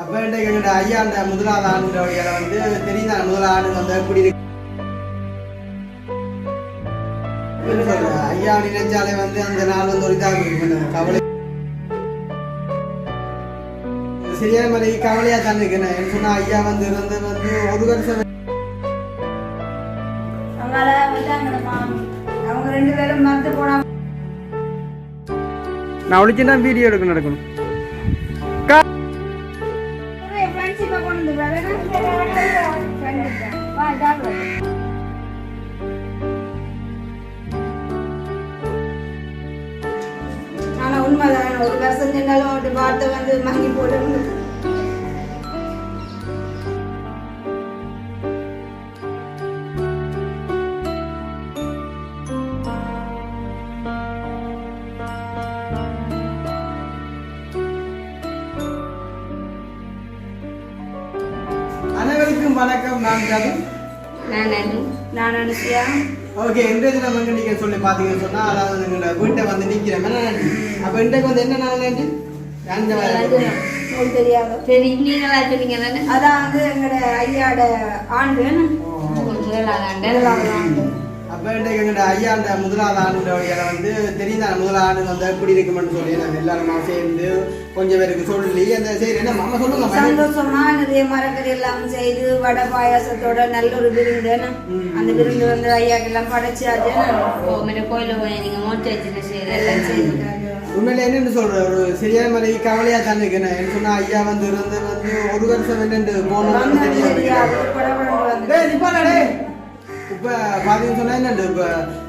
அப்ப எங்கள்ட்ட ஐயா அந்த முதலாவது ஆண்டுடைய வந்து தெரியுதா? முதலாவது ஆண்டு வந்து எப்படி இருக்கு? ஐயா நினைச்சாலே வந்து அந்த நாள் வந்து ஒரு இதாக கவலை சரியான மாதிரி கவலையா தான் இருக்கு. என்ன சொன்னா ஐயா வந்து இருந்து வந்து ஒரு வருஷம் அவங்க ரெண்டு பேரும் மறந்து போனாங்க நான் ஒழிச்சுன்னா வீடியோ எடுக்க நடக்கணும். வா ஆனா உண்மைதான் ஒரு வருஷம் சென்றாலும் அவட்டு வார்த்தை வந்து மங்கி போட்டு வணக்கம் நான் ரவி. நான் அனு நான் அனுசியா ஓகே இன்றைக்கு நம்ம எங்க நீங்க சொல்லி பாத்தீங்கன்னு சொன்னா அதாவது எங்களோட வீட்டை வந்து நன்றி? அப்ப இன்றைக்கு வந்து என்ன நாள் நீங்களா தானே அதான் வந்து எங்களோட ஐயாட ஆண்டு. முதலாவது ஆண்டு. எங்களோட ஐயா அந்த முதலாவது ஆண்டுடைய வந்து தெரியுதா முதலாவது ஆண்டு வந்து எப்படி இருக்குமென்னு சொல்லி நாங்க எல்லாருமா சேர்ந்து கொஞ்சம் பேருக்கு சொல்லி அந்த சரி என்ன மாமா சொல்லுங்க. சந்தோஷமா நிறைய மரக்கறி எல்லாம் செய்து வடை பாயாசத்தோட நல்ல ஒரு விருந்து என்ன? அந்த விருந்து வந்து ஐயாக்கு எல்லாம் படைச்சாச்சு கோமிட கோயில போய் நீங்க மோட்டை செய்யற எல்லாம் செய்துட்டாங்க உண்மையில என்னன்னு சொல்ற ஒரு சரியான மாதிரி கவலையா தான் இருக்கு என்ன? சொன்னா ஐயா வந்து இருந்து வந்து ஒரு வருஷம் போகணும்னு வந்தது தெரியாது. இப்ப பாத்தீங்கன்னு சொன்னா என்னண்டு இப்ப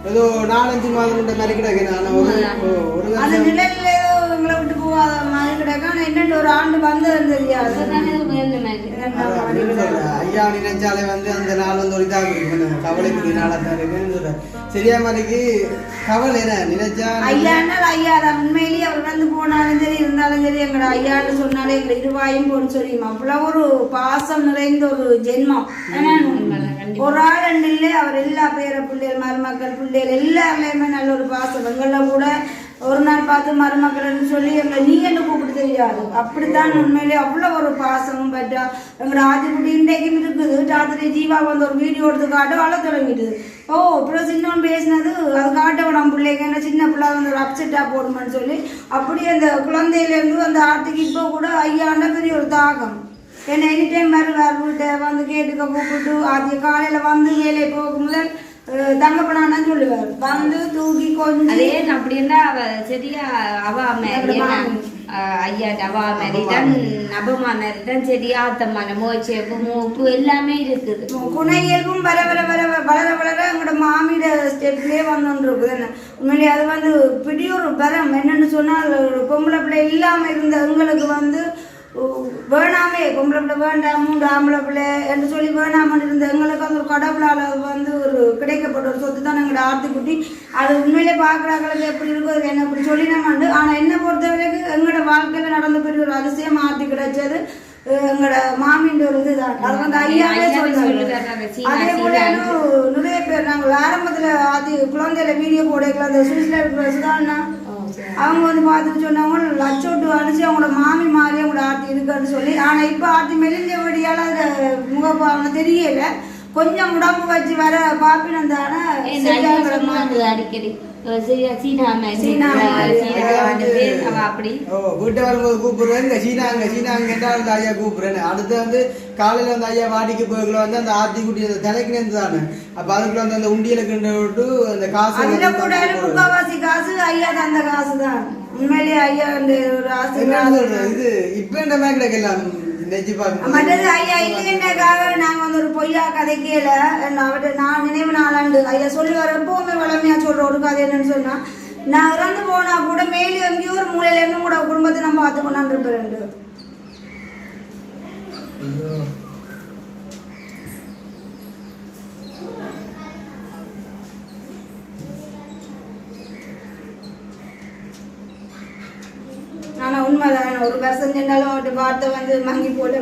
ஏதோ நாலஞ்சு மாதம் இந்த மாதிரி கிடக்கு. நான் ஒரு ஓ, ஒரு எங்களை போகாத மாதிரி கிடக்கு. ஆனா என்னென்ன ஒரு ஆண்டு வந்தது தெரியாது. ஐயா நினைச்சாலே வந்து அந்த நாள் வந்து ஒரு இதாக இருக்கும் கவலைக்குரிய நாளா தான் இருக்குன்னு சரியா மாதிரிக்கு கவலை என்ன? நினைச்சா ஐயானால் ஐயா தான் உண்மையிலேயே அவர் வந்து போனாலும் சரி இருந்தாலும் சரி எங்களோட ஐயான்னு சொன்னாலே எங்களை இருவாயும் போன்னு சொல்லியும் அவ்வளவு ஒரு பாசம் நிறைந்த ஒரு ஜென்மம். ஒரு ஆள் ரெண்டு இல்லை அவர் எல்லா பேர பிள்ளைகள் மருமக்கள் பிள்ளைகள் எல்லாருலேயுமே நல்ல ஒரு பாசம். எங்களில் கூட ஒரு நாள் பார்த்து மருமக்கள்னு சொல்லி எங்களை நீ என்ன கூப்பிட்டு தெரியாது? அப்படித்தான் உண்மையிலேயே அவ்வளோ ஒரு பாசமும் பற்றா. எங்களோட ஆதிக்குடி இன்றைக்கும் இருக்குது. ராத்திரி ஜீவா வந்து ஒரு வீடியோ எடுத்து காட்ட அழ தொடங்கிட்டுது ஓ அப்புறம் சின்னவன் பேசினது அது காட்ட விடாம பிள்ளைங்க என்ன சின்ன பிள்ளை வந்து ஒரு அப்செட்டாக போடுமான்னு சொல்லி அப்படியே அந்த குழந்தையிலேருந்து அந்த ஆட்டுக்கு இப்போ கூட ஐயாண்ட பெரிய ஒரு தாகம். ஏன்னா எனி டைம் வருவார் வீட்டை வந்து கேட்டுக்க கூப்பிட்டு ஆத்திய காலையில் வந்து வேலை போகும்போது முதல் தங்கப்படான்னு சொல்லுவார் வந்து தூக்கி கொஞ்சம் அதே அப்படி இருந்தா அவ சரியா அவ மாதிரி ஐயா அவ மாதிரி தான். நபமா மாதிரி தான். சரியா ஆத்தமான மோச்சேப்பு மூப்பு எல்லாமே இருக்குது. குண இயல்பும் வர வர வர வளர வளர எங்களோட மாமியோட ஸ்டெப்லேயே வந்துருக்கு என்ன? உண்மையிலேயே அது வந்து பெரிய ஒரு பரம். என்னன்னு சொன்னால் ஒரு பொம்பளை பிள்ளை இல்லாமல் இருந்த எங்களுக்கு வந்து வேணாமே பொம்பளை பிள்ளை வேண்டாம் மூன்று ஆம்பளை பிள்ளை என்று சொல்லி வேணாமன்னு இருந்த எங்களுக்கு வந்து ஒரு கடவுளால் வந்து ஒரு கிடைக்கப்பட்ட ஒரு சொத்து தான் எங்களோட ஆர்த்திக்குட்டி அது உண்மையிலே பார்க்குறாங்களுக்கு எப்படி இருக்கோ அது என்ன இப்படி சொல்லினமாண்டு ஆனால் என்னை பொறுத்த வரைக்கும் எங்களோட வாழ்க்கையில் நடந்த பெரிய ஒரு அதிசயம் ஆர்த்தி கிடைச்சது எங்களோட மாமின்ற ஒரு இதுதான் அது வந்து ஐயாவே சொல்றாங்க. அதே போல நிறைய பேர் நாங்கள் ஆரம்பத்துல ஆதி குழந்தையில வீடியோ போடல அந்த சுவிஸ்ல இருக்கிற சுதாண்ணா அவங்க வந்து பார்த்துட்டு சொன்னவங்க லட்சோட்டு அடிச்சு அவங்களோட மாமி மாதிரி அவங்களோட ஆர்த்தி இருக்குன்னு சொல்லி ஆனா இப்ப ஆர்த்தி மெலிஞ்ச வழியால அந்த முகப்பாவனை தெரியல. கொஞ்சம் உடம்பு வச்சு வர பாப்பினம் தானே அடிக்கடி. வந்து வீட்டை வரும்போது கூப்பிடுறேன் இங்க சீனா அங்க சீனா அங்க என்றால் அந்த ஐயா கூப்பிடுறேன் அடுத்து வந்து காலையில வந்து ஐயா வாடிக்கு போய்க்குள்ள வந்து அந்த ஆத்தி குட்டி அந்த தலைக்கு அப்ப அதுக்குள்ள வந்து அந்த உண்டியல கிண்ட விட்டு அந்த காசு வந்து. முக்காவாசி காசு ஐயா தந்த காசு தான் உண்மையிலேயே ஐயா அந்த சொல்றது? இது இப்ப இந்த மாதிரி கிடைக்கலாம் மற்றது ஐயா இல்லைன்னாக்காக நாங்க வந்து ஒரு பொய்யா கதைக்கல அவர்கிட்ட நான் நினைவு நாளாண்டு ஐயா சொல்லுவார் எப்பவுமே வளமையா சொல்ற ஒரு கதை என்னன்னு சொன்னா நான் இறந்து போனா கூட மேலும் எங்கேயோ ஒரு மூலையில இருந்து கூட குடும்பத்தை நம்ம பார்த்து கொண்டாந்து இருப்பேன் ஆனா உண்மைதான். ஒரு வருஷம் சென்றாலும் அவன்கிட்ட வார்த்தை வந்து வாங்கி போட்டு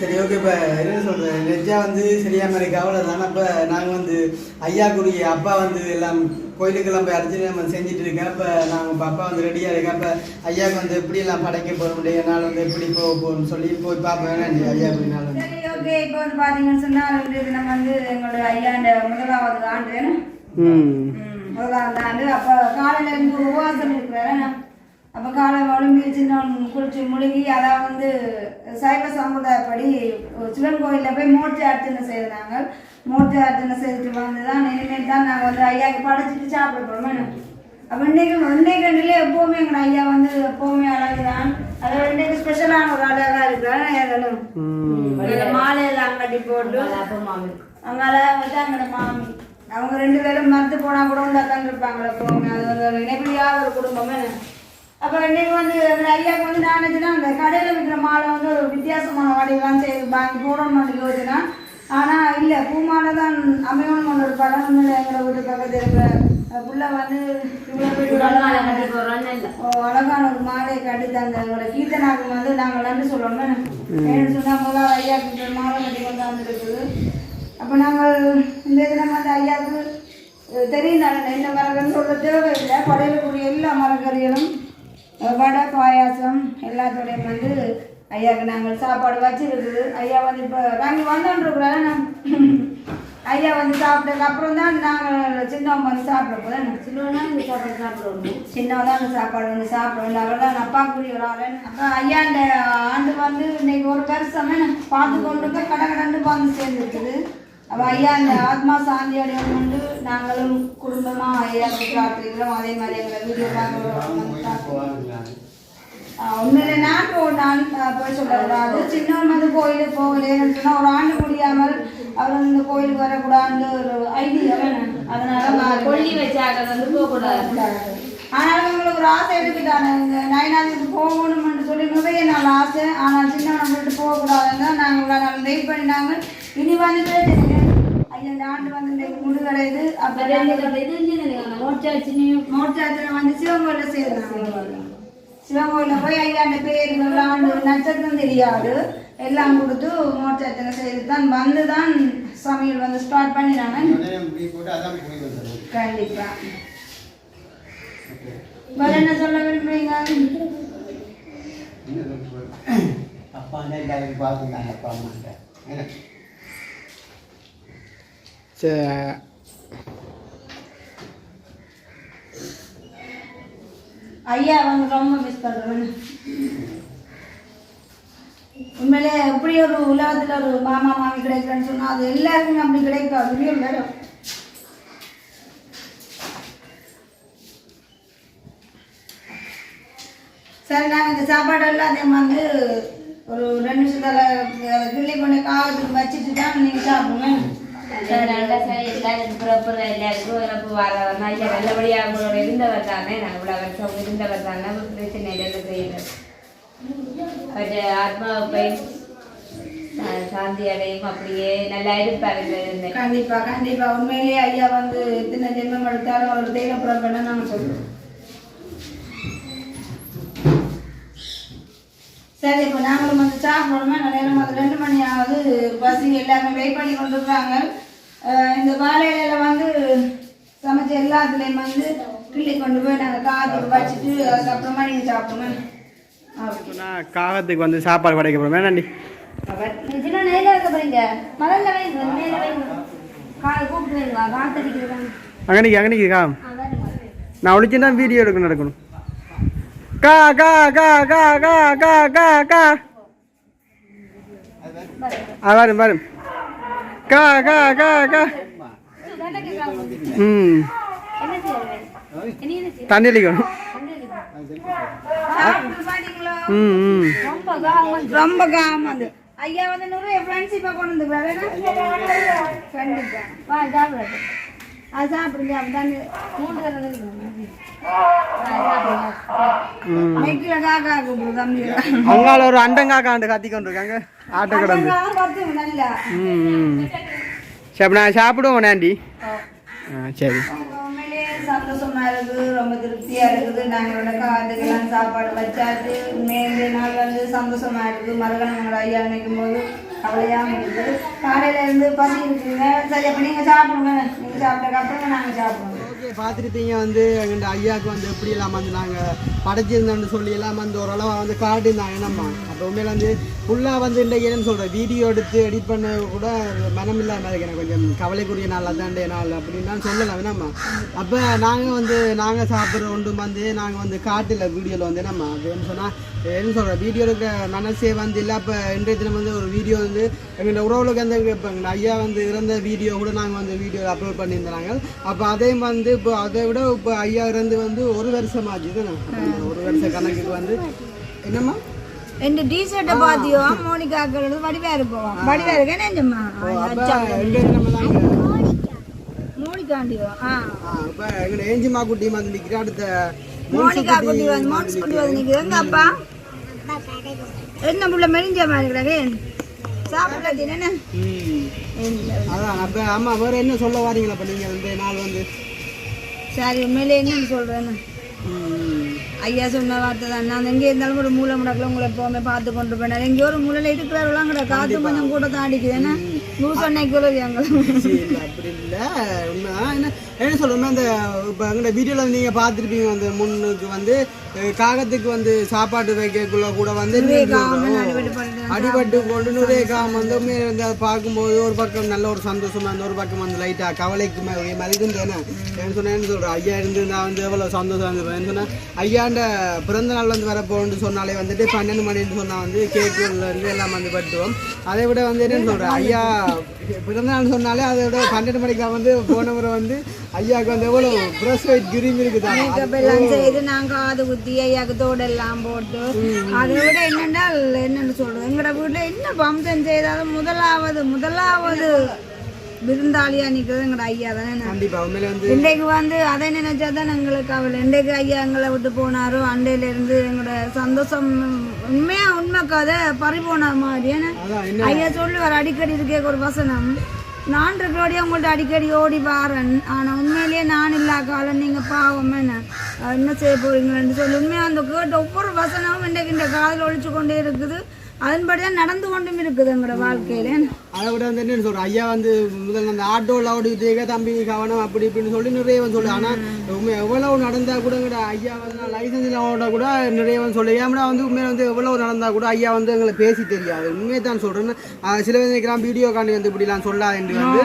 சரி ஓகே இப்போ என்ன சொல்கிறேன் நெஜா வந்து சரியா மாதிரி கவலை தான். இப்போ நாங்கள் வந்து ஐயாக்குரிய அப்பா வந்து எல்லாம் கோயிலுக்கெல்லாம் போய் அர்ச்சனை நம்ம செஞ்சுட்டு இருக்கேன். இப்போ நாங்கள் அப்பா வந்து ரெடியாக இருக்கேன். இப்போ ஐயாவுக்கு வந்து எப்படி எல்லாம் படைக்க போக முடியும்? நாள் வந்து எப்படி போக போகணும்னு சொல்லி போய் பார்ப்பேன் வேணாண்டி ஐயா எப்படி நாள் வந்து சரி ஓகே இப்போ வந்து பாத்தீங்கன்னு சொன்னா இன்றைய தினம் வந்து எங்களுடைய ஐயாண்ட முதலாவது ஆண்டு. முதலாவது ஆண்டு. அப்ப காலையில இருந்து உபவாசம் இருக்கிறாரு. அப்ப காலை ஒழுங்கி சின்ன குளிச்சு முழுகி அதான் வந்து சைவ சமுதாயப்படி சிவன் கோயில்ல போய் மூர்த்தி அர்ச்சனை செய்தாங்க மூர்த்தி அர்ச்சனை செய்துட்டு வந்து தான் இனிமேல் தான் நாங்கள் வந்து ஐயாவுக்கு படைச்சிட்டு சாப்பிட போகிறோம் அப்போ இன்னைக்கு இன்னைக்கு ரெண்டுல எப்போவுமே எங்கள் ஐயா வந்து எப்போவுமே அழகு தான் அதை இன்னைக்கு ஸ்பெஷலான ஒரு அழகா இருக்கிறாரு மாலையெல்லாம் கட்டி போட்டு அங்கால வந்து அங்கே மாமி. அவங்க ரெண்டு பேரும் மறுத்து போனா கூட தான் இருப்பாங்களே எப்போவுமே அது ஒரு இணைப்பிரியாத ஒரு குடும்பமே அப்போ இன்னைக்கு வந்து எங்க ஐயாவுக்கு வந்து நான் நினைச்சேன்னா அந்த கடையில் விற்கிற மாலை வந்து ஒரு வித்தியாசமான வடிவெல்லாம் செய்து வாங்கி போடணும்னு யோசிச்சேன் ஆனால் இல்லை பூ மாலை தான் அமையணும் ஒரு படம் எங்களை வீட்டு பக்கத்தில் இருக்கிற புள்ள வந்து அழகான ஒரு மாலையை கட்டி தந்த கீர்த்தனாக்கு வந்து நாங்கள் நன்றி சொல்லணும் ஏன்னு சொன்னால் முதல்ல ஐயாவுக்கு மாலை கட்டி கொண்டு வந்துருக்குது. அப்போ நாங்கள் இந்த தினம் வந்து ஐயாவுக்கு தெரியும் என்ன மரகன்னு சொல்ல தேவையில்லை. படையலுக்குரிய எல்லா மரக்கறிகளும் வடை பாயாசம் எல்லாத்தோடையும் வந்து ஐயாவுக்கு நாங்கள் சாப்பாடு வச்சிருக்குது. ஐயா வந்து இப்போ வாங்கி வந்தோன்றிருக்கிறாரு? நான் ஐயா வந்து சாப்பிட்டதுக்கு அப்புறம் தான் நாங்கள் சின்னவங்க வந்து சாப்பிட போதும் சின்னவனா இந்த சாப்பாடு சாப்பிடுவோம் சின்னவன் தான் அந்த சாப்பாடு வந்து சாப்பிடுவோம் அவர் தான் அப்பா கூடிய ஒரு ஆளு. அப்போ ஐயா இந்த ஆண்டு வந்து இன்னைக்கு ஒரு வருஷமே நான் பார்த்து கொண்டு இருக்க கடை கடந்து வந்து சேர்ந்துருக்குது. அப்போ ஐயா இந்த ஆத்மா சாந்தி அடையும் கொண்டு நாங்களும் குடும்பமாக ஐயாவுக்கு பிரார்த்திக்கிறோம் அதே மாதிரி எங்களை வீடியோ பார்க்குறோம் உண்மையில நான் போ நான் ஆஹ் போய் சொல்லக்கூடாது சின்னவன் வந்து கோயிலுக்கு போகலேன்னு சொன்னா ஒரு ஆண்டு முடியாமல் அவர் வந்து இந்த கோயிலுக்கு வரக்கூடாதுன்னு ஒரு ஐடியா அதனால நான் கொல்லி வச்சாக வந்து போகக்கூடாது. ஆனாலும் உங்களுக்கு ஒரு ஆசை இருக்குதானே இந்த நயனாதிக்கு போகணும்னு சொல்லி நிறைய நாள் ஆசை. ஆனால் சின்னவனை விட்டு போகக்கூடாதுன்னு தான் நாங்கள் இவ்வளோ நாள் வெயிட் பண்ணினாங்க. இனி வந்து பிரச்சனை இல்லை. ஐயா இந்த ஆண்டு வந்து இந்த முடிவடையுது அப்போ மோட்டாச்சினையும் மோட்டாத்திரம் வந்து சிவங்கோயில சேர்ந்தாங்க. சிவங்கோயில போய் ஐயாண்ட பேர் ஆண்டு நட்சத்திரம் தெரியாது. எல்லாம் கொடுத்து மோட்சத்தினை செய்து தான் வந்து தான் சமையல் வந்து ஸ்டார்ட் பண்ணினாங்க போட்டு அதான் போய் வந்துடுறோம் கண்டிப்பா. வேற என்ன சொல்ல விரும்புறீங்க? அப்பா அண்ணன் எல்லாரும் பார்த்துருந்தாங்க அப்பா அம்மாட்ட. ஐயா வந்து ரொம்ப மிஸ் பண்ணுறேன் உண்மையிலே எப்படி ஒரு உலகத்தில் ஒரு மாமா மாமி கிடைக்கிறேன்னு சொன்னால் அது எல்லாருக்குமே அப்படி கிடைக்காது இல்லையோ மேடம் சரி நாங்கள் இந்த சாப்பாடு எல்லாத்தையும் வந்து ஒரு ரெண்டு நிமிஷத்தில் கிள்ளி கொண்டு காவத்துக்கு வச்சுட்டு தான் நீங்கள் சாப்பிடுங்க. நல்லா சரி எல்லாருக்கும் பிறப்பு எல்லாருக்கும் நல்லபடியாக உங்களோட இருந்தவர் தானே நான் இவ்வளோ வருஷம் இருந்தவர் தானே பிரச்சனை இல்லை செய்யல. பட் ஆத்மாவை போய் சா- சாந்தி அடையும் அப்படியே நல்லா இருப்பாரு கண்டிப்பா கண்டிப்பா. உண்மையிலேயே ஐயா வந்து எத்தனை ஜென்மம் எடுத்தாலும் அவர் தெய்வ பிறப்பை நாங்க சொல்றோம். சரி இப்போ நாங்களும் வந்து சாப்பிடணுமா? நேரம் அது ரெண்டு மணி ஆகுது. பஸ் எல்லாருமே வெயிட் பண்ணி கொண்டிருக்காங்க அஹ் இந்த வாழையில வந்து சமைச்ச எல்லாத்துலேயும் வந்து கிள்ளி கொண்டு போய் நாங்கள் காத்துக்கு வச்சுட்டு அதுக்கப்புறமா நீங்கள் நான் காகத்துக்கு வந்து சாப்பாடு படைக்க போகிறோம் வேணாண்டி அங்கனிக்கு அங்கனிக்கு கா. நான் ஒழிச்சுன்னா வீடியோ எடுக்க நடக்கணும். கா கா கா கா கா கா கா. கா வரும் வரும். கா கா கா கா. ம். தண்ணி அடிக்கணும் ஐயா வந்து நூறு ஃப்ரெண்ட்ஸ் இப்போ கொண்டு வந்து கண்டிப்பாக அது சாப்பிடுங்க அப்படிதான். மூணு அவங்களால ஒரு அண்டங்காக்கா அந்த கத்தி கொண்டிருக்காங்க. ஆட்டோ கிடந்து. சரி நான் சாப்பிடுவோம் நாண்டி சரி. சந்தோஷமா இருக்குது ரொம்ப திருப்தியா இருக்குது. நாங்களோட காதுக்கெல்லாம் சாப்பாடு வச்சாச்சு. மேலே நாள் வந்து சந்தோஷமா இருக்குது. மறுகணம் ஐயா நினைக்கும் போது கவலையாக இருக்குது காலையில் இருந்து பசி இருக்குதுங்க சரி அப்போ நீங்கள் சாப்பிடுங்க. நீங்கள் சாப்பிட்டதுக்கப்புறம் நாங்கள் சாப்பிடுவோம். ஓகே பார்த்துருப்பீங்க வந்து எங்கள் ஐயாவுக்கு வந்து எப்படி இல்லாமல் வந்து நாங்கள் படைச்சிருந்தோம்னு சொல்லி இல்லாமல் வந்து ஓரளவு வந்து காட்டியிருந்தாங்க என்னம்மா? அப்போ உண்மையில வந்து ஃபுல்லாக வந்து இன்றைக்கு என்னன்னு சொல்கிறேன் வீடியோ எடுத்து எடிட் பண்ண கூட மனம் இல்லாமல் இருக்கு. எனக்கு கொஞ்சம் கவலைக்குரிய நாள் அதாண்டே நாள் அப்படின்னு சொல்லலாம் நம்ம அப்போ நாங்கள் வந்து நாங்கள் சாப்பிட்ற ஒன்று வந்து நாங்கள் வந்து காட்டில் வீடியோவில் வந்து என்னம்மா? அப்படின்னு சொன்னால் என்ன சொல்கிறேன் வீடியோ எடுக்க மனசே வந்து இல்லை. அப்போ இன்றைய தினம் வந்து ஒரு வீடியோ வந்து எங்களோட உறவுகளுக்கு வந்து இப்போ எங்கள் ஐயா வந்து இறந்த வீடியோ கூட நாங்கள் வந்து வீடியோ அப்லோட் பண்ணியிருந்தாங்க. அப்போ அதையும் வந்து இப்போ அதை விட இப்போ ஐயா இறந்து வந்து ஒரு வருஷம் ஆச்சு தானே? ஒரு வருஷ கணக்குக்கு வந்து. என்னம்மா? எந்த டிஷர்ட்டை பாத்தியோ? மோனிகாக்கள் வடிவா இருப்போம் வடிவா இருக்கேன் மோனிகாண்டியோ? ஆ. இப்போ ஏஞ்சிமா குட்டி வந்து நிற்கிற அடுத்த மோனிகா குட்டி வந்து மோனிஸ் குட்டி வந்து நிக்குது எங்க அப்பா? என்ன புள்ள மெலிஞ்ச மாதிரி கிடக்கு சாப்பிடல. அதான் அப்போ ஆமாம் வேறு என்ன சொல்ல வாரீங்களா இப்போ நீங்கள் இந்த நாள் வந்து? சரி உண்மையிலே என்னன்னு சொல்றேன்னு? ம். ஐயா சொன்ன வார்த்தை தான். நான் எங்கே இருந்தாலும் ஒரு மூலை முடக்கில் உங்களை எப்போவுமே பார்த்து கொண்டு போனேன் எங்கேயோ ஒரு மூலையில் இருக்கிறவங்களாம் கூட காற்று கொஞ்சம் கூட தான் அடிக்குது என்ன நூறு சொன்னைக்குள்ள எங்களை சரி, இல்ல, அப்படி இல்லை என்ன சொல்லுமே அந்த இப்போ எங்களோட வீடியோவில் நீங்கள் பார்த்துருப்பீங்க அந்த முன்னுக்கு வந்து காகத்துக்கு வந்து சாப்பாடு வைக்கக்குள்ள கூட வந்து அடிபட்டு கொண்டு நிறைய காம் வந்து அதை பார்க்கும்போது ஒரு பக்கம் நல்ல ஒரு சந்தோஷமா இருந்த ஒரு பக்கம் வந்து லைட்டாக கவலைக்கு மாதிரி மதிக்குந்தேனே என்ன சொன்னேன்னு சொல்கிறேன் ஐயா இருந்து நான் வந்து எவ்வளோ சந்தோஷம் இருந்திருப்பேன் சொன்னேன் ஐயாண்ட பிறந்த நாள் வந்து வரப்போன்னு சொன்னாலே வந்துட்டு பன்னெண்டு மணின்னு சொன்னால் வந்து இருந்து எல்லாம் வந்து பட்டுவோம் அதை விட வந்து என்னன்னு சொல்கிறேன் ஐயா பிறந்த நாள் சொன்னாலே அதை விட பன்னெண்டு மணிக்கு வந்து போன முறை வந்து ஐயாவுக்கு வந்து எவ்வளோ ப்ரெஸ் வெயிட் கிரீம் இருக்குதா? செய்து நாங்க காது குத்தி ஐயாக்கு தோடெல்லாம் போட்டு அதை விட என்னென்றால் என்னன்னு சொல்றது? எங்களோட வீட்டுல என்ன பம்சம் செய்தாலும் முதலாவது முதலாவது. விருந்தாளியா நிக்கிறது எங்களோட ஐயா தானே கண்டிப்பாக உண்மையில வந்து இன்றைக்கு வந்து அதை நினைச்சா தான் எங்களுக்கு கவலை இன்றைக்கு ஐயா எங்களை விட்டு போனாரோ அண்டையில இருந்து எங்களோட சந்தோஷம் உண்மையா உண்மை கதை பறி போன மாதிரி ஐயா சொல்லுவார் அடிக்கடி இருக்கே ஒரு வசனம். நான் இருக்கிறோடய உங்கள்ட்ட அடிக்கடி ஓடி வாரன். ஆனா உண்மையிலேயே நான் இல்லா காலம் நீங்க பாவம் என்ன? என்ன செய்ய போறீங்களேன்னு சொல்லி உண்மையா அந்த கேட்ட ஒவ்வொரு வசனமும் இன்றைக்கு இந்த காதில் ஒழிச்சு கொண்டே இருக்குது. அதன்படிதான் நடந்து கொண்டும் இருக்குது எங்களோட வாழ்க்கையில. அதை விட வந்து என்னன்னு சொல்கிறேன் ஐயா வந்து முதல்ல அந்த ஆட்டோவில் ஓடிட்டு தம்பி கவனம் அப்படி இப்படின்னு சொல்லி நிறையவன் சொல்லு. ஆனால் எவ்வளவு நடந்தா கூட ஐயா வந்து லைசன்ஸில் ஓட கூட நிறையவன் சொல்லு. ஏன்னா வந்து உண்மையில வந்து எவ்வளவு நடந்தா கூட ஐயா வந்து எங்களை பேசி தெரியாது. உண்மையை தான் சொல்கிறேன்னு சில பேர் நினைக்கிறான் வீடியோ காண்டி வந்து இப்படிலாம் சொல்லாதுன்னு வந்து.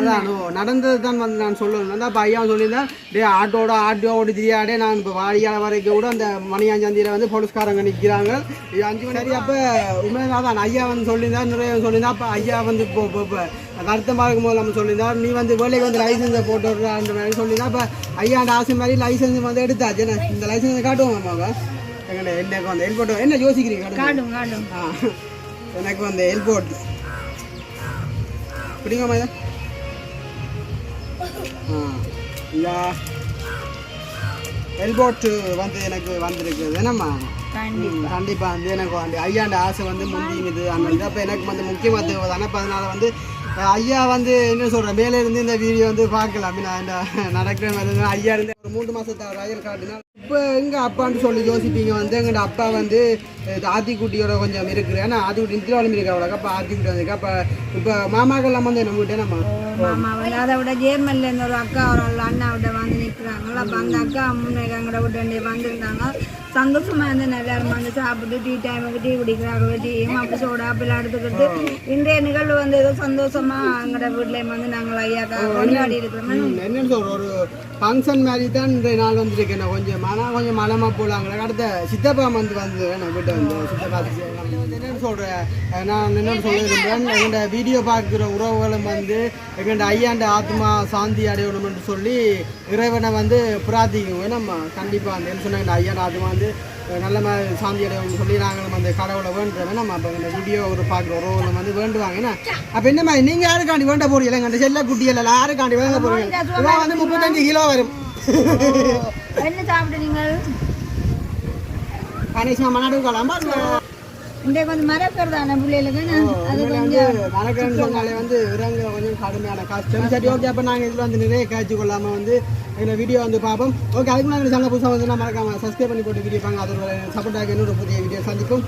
அதான் நடந்தது தான் வந்து நான் சொல்லணும். வந்து அப்போ ஐயா சொல்லியிருந்தேன் டே ஆட்டோட ஆட்டோ ஓடி தெரியாடே நான் இப்போ வாடியால வரைக்கும் கூட அந்த மணியாஞ்சந்தியில் வந்து போலீஸ்காரங்க நிற்கிறாங்க அஞ்சு மணி சரி அப்போ உண்மையாக தான் ஐயா வந்து சொல்லியிருந்தா நிறைய சொல்லியிருந்தா அப்போ ஐயா வந்து இப்போ இப்போ வருத்தம் பார்க்கும்போது நம்ம சொல்லியிருந்தா நீ வந்து வேலைக்கு வந்து லைசன்ஸை போட்டு அந்த மாதிரி சொல்லியிருந்தா அப்போ ஐயா அந்த ஆசை மாதிரி லைசன்ஸ் வந்து எடுத்தாச்சு. என்ன இந்த லைசன்ஸை காட்டுவோம் அம்மாவை எங்கள்ட எனக்கு வந்து எல்போட்டோ என்ன யோசிக்கிறீங்க? ஆ எனக்கு வந்து எல்போட் பிடிங்கம்மா இதை ஆ இந்த. எல்போட்டு வந்து எனக்கு வந்திருக்குது. என்னம்மா? கண்டிப்பா. வந்து எனக்கு வந்து ஐயாண்ட ஆசை வந்து முந்திங்குது அந்த இது அப்போ எனக்கு வந்து முக்கியமாக தேவைதானே அப்போ அதனால வந்து ஐயா வந்து என்ன சொல்கிறேன் மேலே இருந்து இந்த வீடியோ வந்து பார்க்கலாம். அப்படி நான் இந்த நடக்கிற மாதிரி ஐயா இருந்து ஒரு மூன்று மாதத்தை ரயில் காட்டுனா இப்போ எங்கள் அப்பான்னு சொல்லி யோசிப்பீங்க வந்து எங்களோட அப்பா வந்து ஆத்திக்குட்டியோட கொஞ்சம் இருக்குது ஏன்னா ஆத்திக்குட்டி திருவாலும் இருக்கு அவ்வளோ அப்போ ஆத்திக்குட்டி வந்திருக்கு அப்போ இப்போ மாமாக்கெல்லாம் வந்து நம்ம கிட்டே நம்ம மாமா வந்து அதை விட ஜேர்மன்ல இருந்து ஒரு அக்கா ஒரு ஆள் அண்ணா விட வந்து நிற்கிறாங்களா அப்போ அந்த அக்கா முன்னே விட்டு வேண்டிய வந்திருந்தாங்க சந்தோஷமா இருந்து எல்லாரும் வந்து சாப்பிட்டு டீ டைமுக்கு டீ குடிக்கிறாங்க. டீயும் அப்படி சோடா அப்பெல்லாம் எடுத்துக்கிட்டு இன்றைய நிகழ்வு வந்து ஏதோ சந்தோஷமா எங்கட வீட்லயும் வந்து நாங்கள் ஐயாக்கா கொண்டாடி இருக்கிறோம். என்னன்னு சொல்ற? ஒரு ஃபங்க்ஷன் மாதிரி தான் இந்த நாள் வந்துருக்கு. என்ன கொஞ்சம் ஆனால் கொஞ்சம் மனமா போலாங்களே அடுத்த சித்தப்பா வந்து வந்து நான் வீட்டை வந்து சித்தப்பா சித்தி- என்னன்னு சொல்கிறேன் நான் என்னன்னு சொல்ல விரும்புகிறேன் எங்கள்ட வீடியோ பார்க்குற உறவுகளும் வந்து எங்கள்ட ஐயாண்ட ஆத்மா சாந்தி அடையணும்னு சொல்லி இறைவனை வந்து பிரார்த்திக்குவோம் நம்ம கண்டிப்பாக அந்த என்ன சொன்னாங்க ஐயாண்ட ஆத்மா வந்து நல்ல மாதிரி சாந்தி அடையணும்னு சொல்லி நாங்களும் அந்த கடவுளை வேண்டுறோம். நம்ம அப்போ இந்த வீடியோ ஒரு பார்க்குற உறவுகளும் வந்து வேண்டுவாங்க. என்ன அப்போ என்ன மாதிரி நீங்கள் யாருக்காண்டி வேண்ட போறீங்க? எங்கள்ட செல்ல குட்டி எல்லாம் யாருக்காண்டி வேண்ட போறீங்க? இவன் வந்து முப்பத்தஞ்சு கிலோ வரும். என்ன சாப்பிட்டு நீங்கள்? மனாடு கலாமா இன்றைக்கு கொஞ்சம் மறக்கிறதான பிள்ளைகளுக்கு அது கொஞ்சம் மணக்கன்னு சொன்னாலே வந்து இறங்க கொஞ்சம் கடுமையான கஷ்டம் சரி ஓகே அப்போ நாங்கள் இதில் வந்து நிறைய காய்ச்சி கொள்ளாமல் வந்து எங்கள் வீடியோ வந்து பார்ப்போம். ஓகே அதுக்கு முன்னாடி சேனல் புதுசாக வந்து நான் மறக்காம சப்ஸ்கிரைப் பண்ணி போட்டு வீடியோ பாங்க அதோட சப்போர்ட்டாக இன்னொரு புதிய வீடியோ சந்திப்போம்.